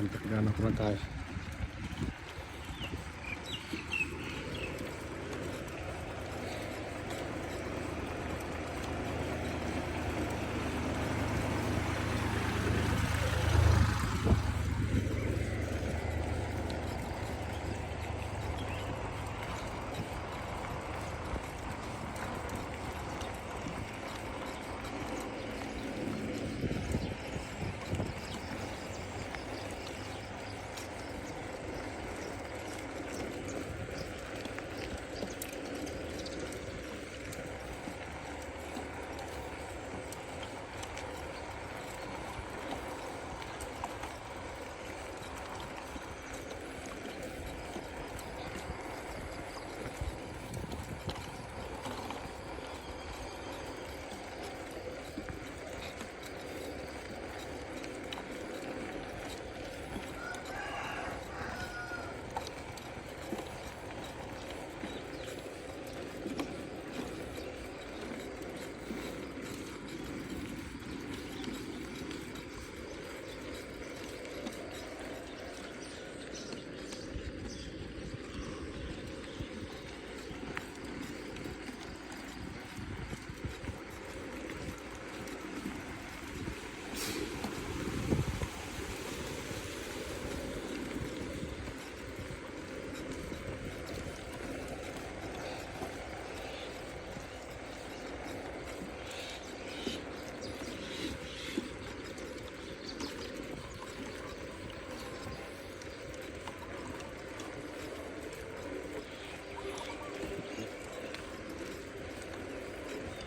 ปั่นจัก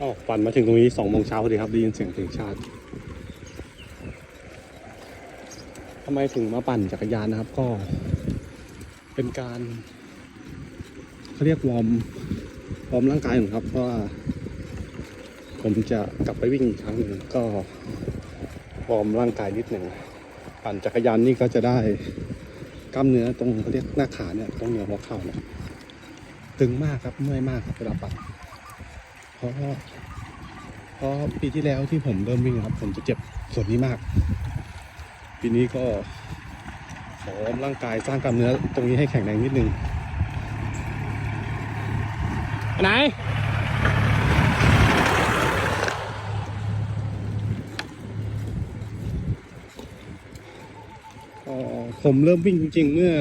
ออกปั่นมาถึงตรงนี้สองโมงเช้าพอดีครับได้ยินเสียงเพลงชาติทำไมถึงมาปั่นจักรยานนะครับ ก็เป็นการเขาเรียกวอร์มวอร์มร่างกายของครับเพราะว่าผมจะกลับไปวิ่งอีกครั้งหนึ่งก็วอร์มร่างกายนิดหนึ่งปั่นจักรยานนี่ก็จะได้กล้ามเนื้อตรงเขาเรียกหน้าขาเนี่ยตรงเหนือหัวเข่าเนี่ยตึงมากครับเมื่อยมากครับเวลาปั่น ราะเพราะปีที่แล้วที่ผมเริ่มวิ่งครับผมจะเจ็บส่วนนี้มาก ปีนี้ก็ขอร่างกายสร้างกล้ามเนื้อตรงนี้ให้แข็งแรงนิดนึงไปไหนผมเริ่มวิ่งจริง ๆ เมื่อ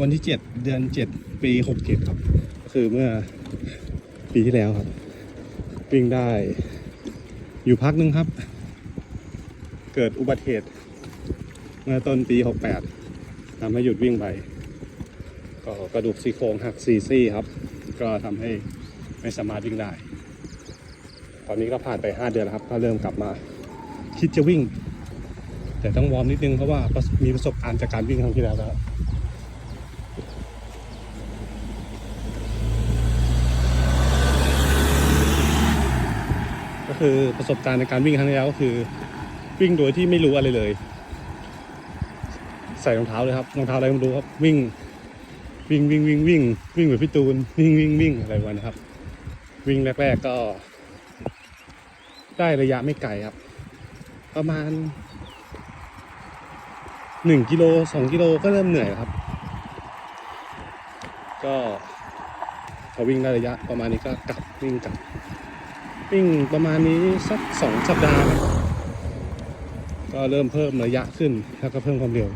วันที่ 7 เดือน 7 ปี 67 ครับ ก็คือเมื่อปีที่แล้วครับ วิ่งได้ อยู่พักหนึงครับ เกิดอุบัติเหตุ เมื่อต้นปี 68ทำให้หยุดวิ่งไป ก็กระดูกซี่โครงหักซีซี่ครับ ก็ทำให้ไม่สามารถวิ่งได้ ตอนนี้ก็ผ่านไป 5 เดือนแล้วครับ ก็เริ่มกลับมา คิดจะวิ่ง แต่ต้องวอร์มนิดนึงเพราะว่ามีประสบการณ์จากการวิ่งครั้งที่แล้วแล้ว คือประสบการณ์ในการวิ่งครั้งที่แล้วก็คือ วิ่งโดยที่ไม่รู้อะไรเลย ใส่รองเท้าเลยครับรองเท้าอะไรไม่รู้ครับวิ่งวิ่งวิ่งวิ่งวิ่งวิ่งแบบพี่ตูนวิ่งวิ่งวิ่งอะไรวันนะครับ วิ่งแรก ๆก็ ได้ระยะไม่ไกลครับ ประมาณหนึ่งกิโลสองกิโลก็เริ่มเหนื่อยครับ ก็พอวิ่งได้ระยะประมาณนี้ก็กลับวิ่งกลับ วิ่งประมาณนี้สักสองสัปดาห์ ก็เริ่มเพิ่มระยะขึ้นแล้วก็เพิ่มความเร็ว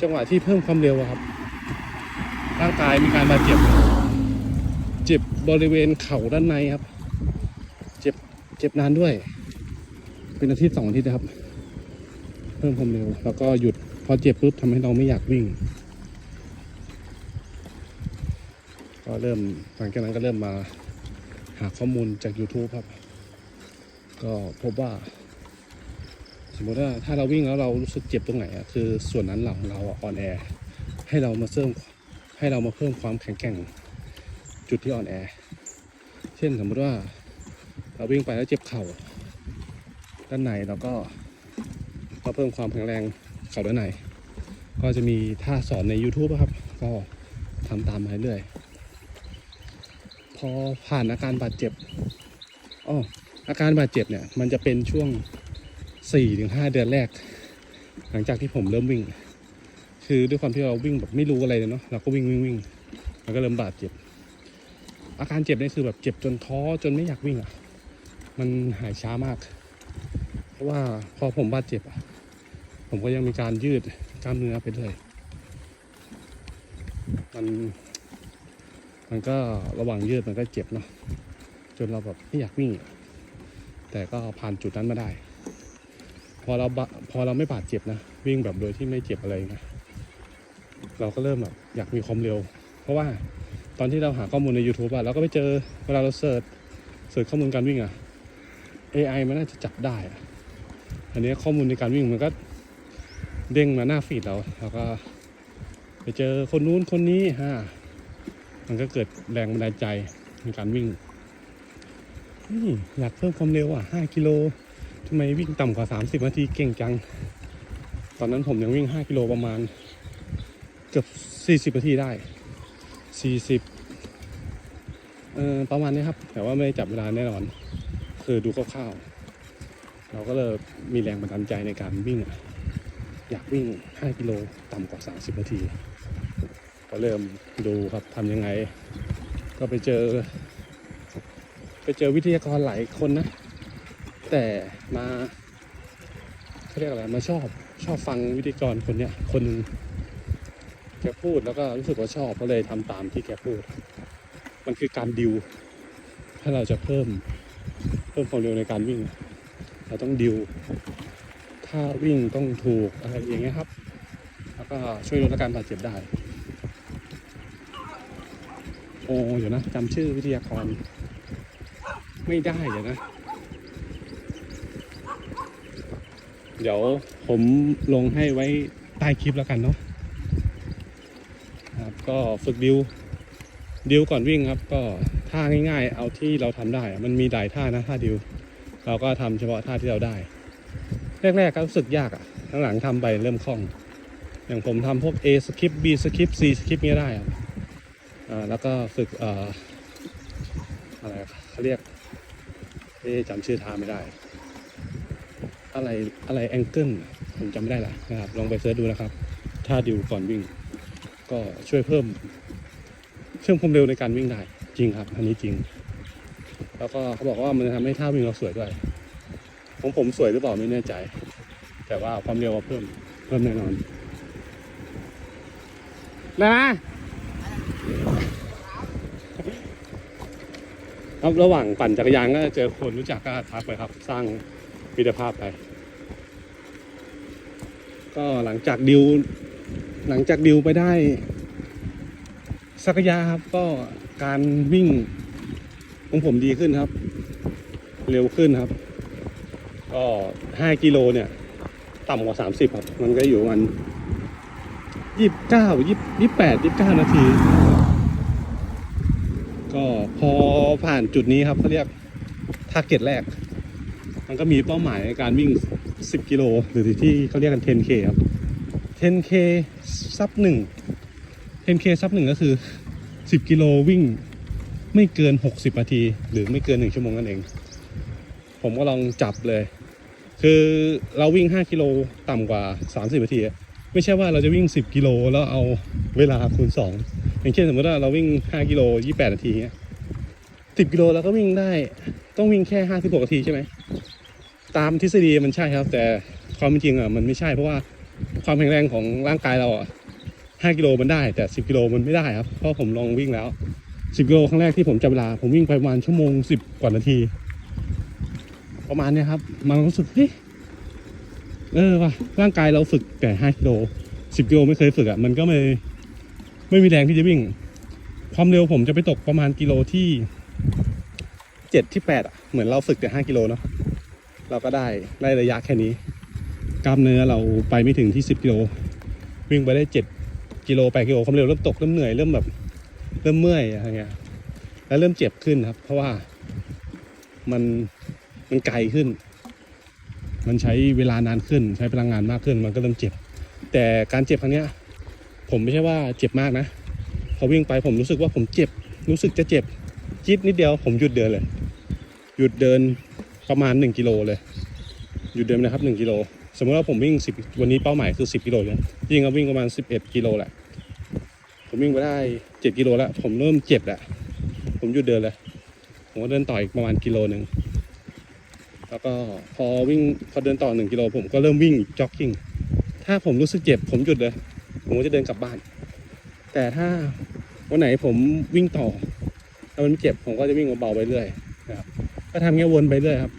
จังหวะที่เพิ่มความเร็วครับ ร่างกายมีการบาดเจ็บ เจ็บบริเวณเข่าด้านในครับ เจ็บเจ็บนานด้วย เป็นอาทิตย์สองอาทิตย์นะครับ เพิ่มความเร็ว แล้วก็หยุดพอเจ็บปุ๊บทำให้เราไม่อยากวิ่งก็เริ่มหลังจากนั้นก็เริ่มมาาข้อมูลจาก YouTube ครับ ก็พบว่า สมมติว่าถ้าเราวิ่งแล้วเรารู้สึกเจ็บตรงไหนอะคือส่วนนั้นเราเราอ่อนแอ ให้เรามาเสริมให้เรามาเพิ่มความแข็งแกร่งจุดที่อ่อนแอ เช่นสมมติว่า เราวิ่งไปแล้วเจ็บเข่า ด้านในเราก็ก็เพิ่มความแข็งแรงเข่าด้านใน ก็จะมีท่าสอนใน YouTube ครับ ก็ทำตามมาเรื่อย อผ่านอาการบาดเจ็บอ้ออาการบาดเจ็บเนี่ยมันจะเป็นช่วง4-5เดือนแรก หลังจากที่ผมเริ่มวิ่ง คือด้วยความที่เราวิ่งแบบไม่รู้อะไรเลยเนาะเราก็วิ่งวิ่งวิ่งมันก็เริ่มบาดเจ็บ อาการเจ็บนี่คือแบบเจ็บจนท้อจนไม่อยากวิ่งอะ มันหายช้ามาก เพราะว่าพอผมบาดเจ็บอะผมก็ยังมีการยืดกล้ามเนื้อไปเรื่อยมัน มันก็ระหว่างยืดมันก็เจ็บเนาะจนเราแบบไม่อยากวิ่ง แต่ก็ผ่านจุดนั้นมาได้ พอเราพอเราไม่บาดเจ็บนะ วิ่งแบบโดยที่ไม่เจ็บอะไรนะเราก็เริ่มแบบอยากมีความเร็ว เพราะว่าตอนที่เราหาข้อมูลใน YouTube อะเราก็ไปเจอเวลาเราเสิร์ชเสิร์ชข้อมูลการวิ่งอะ AI มันน่าจะจับได้อะอันนี้ข้อมูลในการวิ่งมันก็เด้งมาหน้าฟีดเรา แล้วก็ ไปเจอคนนู้นคนนี้ฮะ มันก็เกิดแรงบันดาลใจในการวิ่งนี่อยากเพิ่มความเร็วอะ 5 กิโลทำไมวิ่งต่ำกว่า 30 นาทีเก่งจัง ตอนนั้นผมยังวิ่ง 5 กิโลประมาณ เกือบ 40 นาทีได้ 40 เอ่อประมาณนี้ครับ แต่ว่าไม่ได้จับเวลาแน่นอน คือดูคร่าวๆ เราก็เลยมีแรงบันดาลใจในการวิ่ง อยากวิ่ง 5 กิโลต่ำกว่า 30 นาที ก็เริ่มดูครับทำยังไง ก็ไปเจอ ไปเจอวิทยากรหลายคนนะ แต่มาเขาเรียกอะไรมาชอบชอบฟังวิทยากรคนเนี้ยคนหนึ่งแกพูดแล้วก็รู้สึกว่าชอบก็เลยทำตามที่แกพูด มันคือการดิว ถ้าเราจะเพิ่มเพิ่มความเร็วในการวิ่ง เราต้องดิว ถ้าวิ่งต้องถูกอะไรอย่างเงี้ยครับ แล้วก็ช่วยลดอาการบาดเจ็บได้ โอ้เดี๋ยวนะจำชื่อวิทยากร ไม่ได้เดี๋ยวนะ เดี๋ยวผมลงให้ไว้ใต้คลิปแล้วกันเนาะครับก็ฝึกดิวดิวก่อนวิ่งครับ ก็ท่าง่ายๆ เอาที่เราทำได้ มันมีหลายท่านะท่าดิว เราก็ทำเฉพาะท่าที่เราได้ แรกๆก็รู้สึกยากอะหลังๆทำไปเริ่มคล่อง อย่างผมทำพวก A skip B skip C skip เนี้ยได้อะอ่า แล้วก็ฝึกอะไรเขาเรียกจำชื่อท่าไม่ได้ อะไรอะไรแองเกิลผมจำไม่ได้ละนะครับ ลองไปเสิร์ชดูนะครับท่าดิวก่อนวิ่ง ก็ช่วยเพิ่มเชื่อมความเร็วในการวิ่งได้จริงครับ อันนี้จริง แล้วก็เขาบอกว่ามันจะทำให้ท่าวิ่งเราสวยด้วยของผมสวยหรือเปล่าไม่แน่ใจ แต่ว่าความเร็วเราเพิ่มเพิ่มแน่นอนนะ ครับระหว่างปั่นจักรยานก็เจอคนรู้จักก็ทักไปครับ สร้างมิตรภาพไป ก็หลังจากดิว หลังจากดิวไปได้ สักยะครับก็การวิ่งของผมดีขึ้นครับ เร็วขึ้นครับ ก็ห้ากิโลเนี่ย ต่ำกว่าสามสิบครับ มันก็อยู่มันยี่สิบเก้ายี่ยี่แปดยี่เก้านาที ก็พอผ่านจุดนี้ครับเขาเรียกทาร์เก็ตแรก มันก็มีเป้าหมายในการวิ่ง 10 กิโล หรือที่เขาเรียกกัน 10K ครับ 10K ซับหนึ่ง 10K ซับหนึ่งก็คือ 10 กิโลวิ่งไม่เกิน 60 นาที หรือไม่เกิน 1 ชั่วโมงนั่นเอง ผมก็ลองจับเลย คือเราวิ่ง 5 กิโลต่ำกว่า 30 นาที ไม่ใช่ว่าเราจะวิ่ง 10 กิโลแล้วเอาเวลาคูณ 2 อย่างเช่นสมมติว่าเราวิ่ง 5 กิโล 28 นาทีเงี้ย10 กิโลเราก็วิ่งได้ ต้องวิ่งแค่ 56 นาทีใช่ไหม ตามทฤษฎีมันใช่ครับ แต่ความจริงอะมันไม่ใช่เพราะว่าความแข็งแรงของร่างกายเราอะ 5 กิโลมันได้ แต่ 10 กิโลมันไม่ได้ครับ เพราะผมลองวิ่งแล้ว 10 กิโลครั้งแรกที่ผมจับเวลา ผมวิ่งไปประมาณชั่วโมง 10 กว่านาที ประมาณเนี้ยครับ มันรู้สึกเฮ้ยเออว่ะร่างกายเราฝึกแต่ 5 กิโล 10 กิโลไม่เคยฝึกอะ มันก็ไม่ ไม่มีแรงที่จะวิ่ง ความเร็วผมจะไปตกประมาณกิโลที่7ที่8อะ เหมือนเราฝึกแต่5กิโลเนาะเราก็ได้ได้ระยะแค่นี้ กล้ามเนื้อเราไปไม่ถึงที่10กิโลวิ่งไปได้7กิโล8กิโลความเร็วเริ่มตกเริ่มเหนื่อยเริ่มแบบเริ่มเมื่อยอะไรเงี้ยแล้วเริ่มเจ็บขึ้นครับ เพราะว่ามันมันไกลขึ้น มันใช้เวลานานขึ้น ใช้พลังงานมากขึ้น มันก็เริ่มเจ็บ แต่การเจ็บครั้งเนี้ย ผมไม่ใช่ว่าเจ็บมากนะ พอวิ่งไปผมรู้สึกว่าผมเจ็บ รู้สึกจะเจ็บจิ๊ดนิดเดียว ผมหยุดเดินเลย หยุดเดินประมาณ 1 กิโลเลย หยุดเดินนะครับ1กิโล สมมติว่าผมวิ่งสิบวันนี้เป้าหมายคือสิบกิโลใช่ไหมจริงๆก็วิ่งประมาณสิบเอ็ดกิโลแหละ ผมวิ่งไปได้เจ็ดกิโลแล้ว ผมเริ่มเจ็บแล้ว ผมหยุดเดินเลย ผมก็เดินต่ออีกประมาณกิโลหนึ่ง แล้วก็พอวิ่งพอเดินต่อหนึ่งกิโล ผมก็เริ่มวิ่งจ็อกกิ้ง ถ้าผมรู้สึกเจ็บผมหยุดเลย ผมก็จะเดินกลับบ้าน แต่ถ้าวันไหนผมวิ่งต่อถ้ามันไม่เจ็บผมก็จะวิ่งเบาๆไปเรื่อยนะครับ ก็ทำเงี้ยวนไปเรื่อยครับ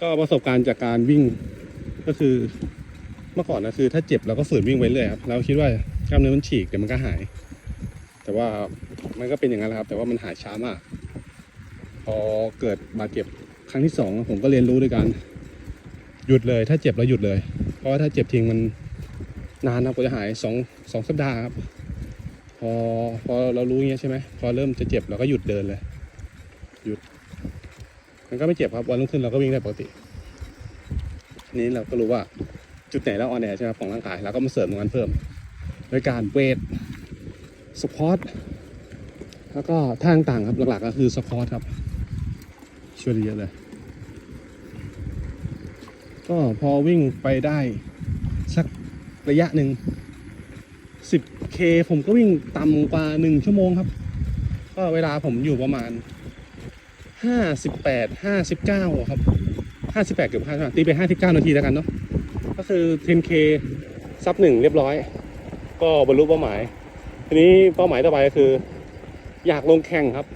ก็ประสบการณ์จากการวิ่งก็คือเมื่อก่อนนะคือ ถ้าเจ็บเราก็ฝืนวิ่งไปเรื่อยครับเราคิดว่ากล้ามเนื้อมันฉีกเดี๋ยวมันก็หาย แต่ว่ามันก็เป็นอย่างนั้นแหละครับ แต่ว่ามันหายช้ามาก พอเกิดบาดเจ็บครั้งที่สองผมก็เรียนรู้ด้วยการ หยุดเลย ถ้าเจ็บเราหยุดเลย เพราะว่าถ้าเจ็บทิ้งมันนานนะกว่าจะหายสองสองสัปดาห์ครับ พอพอเรารู้อย่างเงี้ยใช่ไหมพอเริ่มจะเจ็บเราก็หยุดเดินเลย หยุด มันก็ไม่เจ็บครับวันรุ่งขึ้นเราก็วิ่งได้ปกติ นี้เราก็รู้ว่าจุดไหนเราอ่อนแอใช่ไหมของร่างกายเราก็มาเสริมตรงนั้นเพิ่มโดยการเวทสปอร์ตแล้วก็ท่าต่างๆครับหลักๆก็คือสควอตครับช่วยได้เยอะเลย ก็พอวิ่งไปได้สักระยะหนึ่ง 10K ผมก็วิ่งต่ำกว่า 1 ชั่วโมงครับ ก็เวลาผมอยู่ประมาณ 58 59 ครับ 58 เกือบ5ตีไป 59 นาทีแล้วกันเนาะก็คือ 10K ซับหนึ่งเรียบร้อย ก็บรรลุเป้าหมาย ทีนี้เป้าหมายต่อไปก็คือ อยากลงแข่งครับ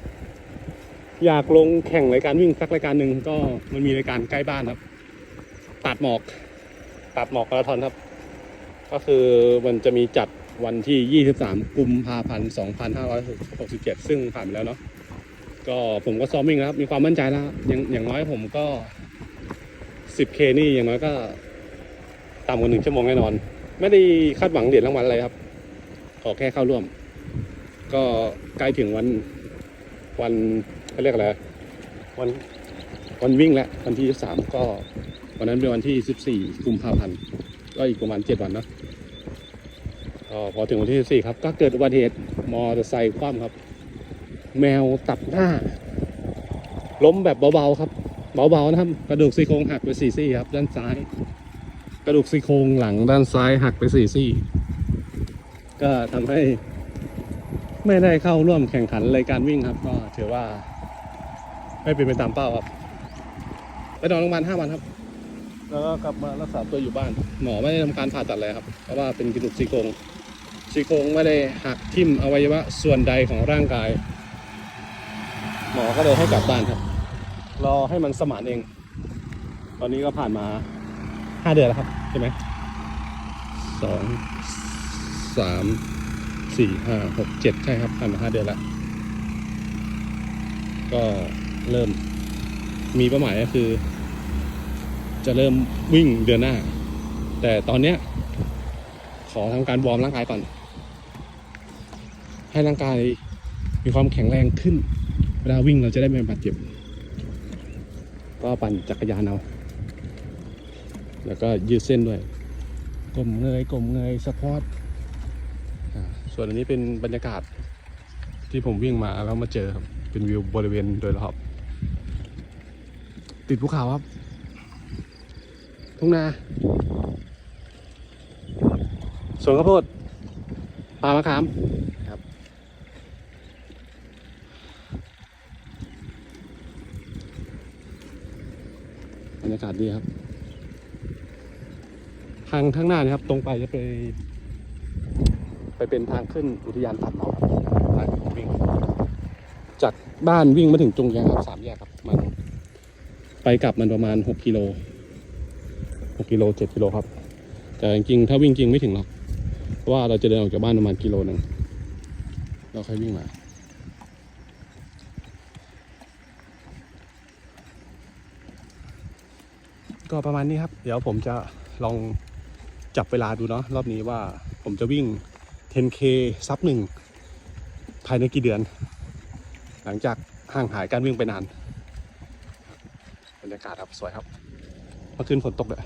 อยากลงแข่งรายการวิ่งสักรายการหนึ่งก็มันมีรายการใกล้บ้านครับ ตัดหมอกตัดหมอกมาราธอนครับ ก็คือมันจะมีจัดวันที่ 23 กุมภาพันธ์2567 ซึ่งผ่านไปแล้วเนาะก็ผมก็ซ้อมวิ่งแล้วครับมีความมั่นใจแล้วอย่างอย่างน้อยผมก็ 10K นี่อย่างน้อยก็ต่ำกว่าหนึ่งชั่วโมงแน่นอน ไม่ได้คาดหวังเหรียญรางวัลอะไรครับ ขอแค่เข้าร่วม ก็ใกล้ถึงวันวันเขาเรียกอะไรวันวันวิ่งแล้ววันที่สามก็ วันนั้นเป็นวันที่สิบสี่กุมภาพันธ์ก็อีกประมาณเจ็ดวันนะพอถึงวันที่สี่ครับ ก็เกิดอุบัติเหตุมอเตอร์ไซค์คว่ำครับ แมวตัดหน้า ล้มแบบเบาๆครับ เบาๆนะครับ กระดูกซี่โครงหักไปสี่ซี่ครับ ด้านซ้าย กระดูกซี่โครงหลังด้านซ้ายหักไปสี่ซี่ ก็ทำให้ ไม่ได้เข้าร่วมแข่งขันรายการวิ่งครับ ก็ถือว่า ไม่เป็นไปตามเป้าครับ ไปนอนโรงพยาบาลห้าวันครับ แล้วก็กลับมารักษาตัวอยู่บ้าน หมอไม่ได้ทำการผ่าตัดเลยครับ เพราะว่าเป็นกระดูกซี่โครงซี่โครงไม่ได้หักทิ่มอวัยวะส่วนใดของร่างกาย หมอก็เลยให้กลับบ้านครับ รอให้มันสมานเอง ตอนนี้ก็ผ่านมาห้าเดือนแล้วครับใช่ไหมสองสามสี่ห้าหกเจ็ดใช่ครับผ่านมาห้าเดือนแล้ว ก็เริ่มมีเป้าหมายก็คือ จะเริ่มวิ่งเดือนหน้า แต่ตอนเนี้ยขอทำการวอร์มร่างกายก่อน ให้ร่างกายมีความแข็งแรงขึ้น เวลาวิ่งเราจะได้ไม่บาดเจ็บ ก็ปั่นจักรยานเอาแล้วก็ยืดเส้นด้วยกลมเงยกลมเงยสปอร์ตอ่าส่วนอันนี้เป็นบรรยากาศที่ผมวิ่งมาแล้วมาเจอครับ เป็นวิวบริเวณโดยรอบติดภูเขาครับ ทุ่งนาสวนข้าวโพดป่ามะขามครับ บรรยากาศดีครับ ทางข้างหน้านะครับ ตรงไปจะไป ไปเป็นทางขึ้นอุทยานตัดหมอกครับทางวิ่ง จากบ้านวิ่งมาถึงจงแยางครับสามแยกครับมัน ไปกลับมันประมาณหกกิโลหก กิโลเจ็ดกิโลครับ แต่จริงๆถ้าวิ่งจริงไม่ถึงหรอกเพราะว่าเราจะเดินออกจากบ้านประมาณกิโลหนึ่งเราค่อยวิ่งมาก็ประมาณนี้ครับ เดี๋ยวผมจะลองจับเวลาดูเนาะรอบนี้ว่าผมจะวิ่ง 10K ซับหนึ่งภายในกี่เดือน หลังจากห่างหายการวิ่งไปนาน บรรยากาศครับสวยครับเมื่อคืนฝนตกเลย